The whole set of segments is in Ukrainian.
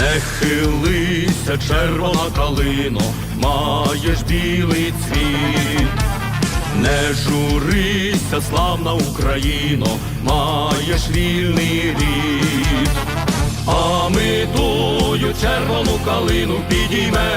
Не хилися, червона калино, маєш білий цвіт. Не журися, славна Україно, маєш вільний рід. А ми тую червону калину підіймемо,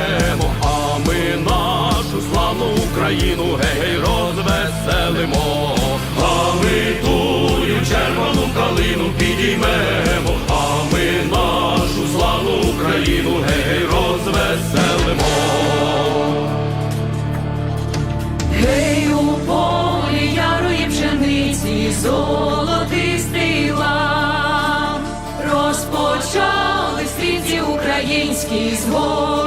золотистий лав, розпочали стрільці українські з гору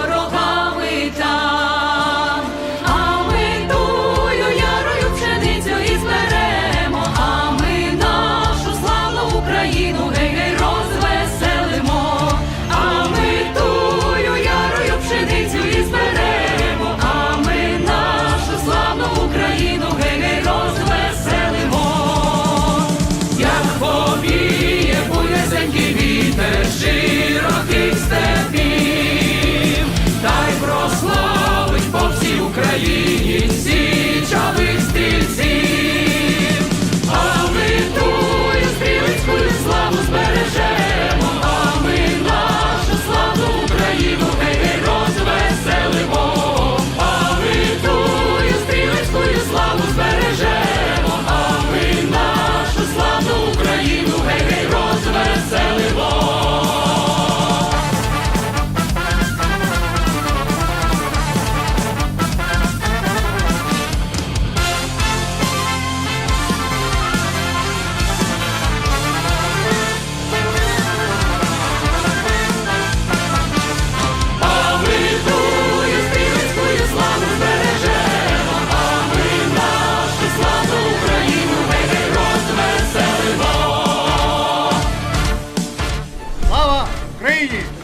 aí no regresso. Yeah.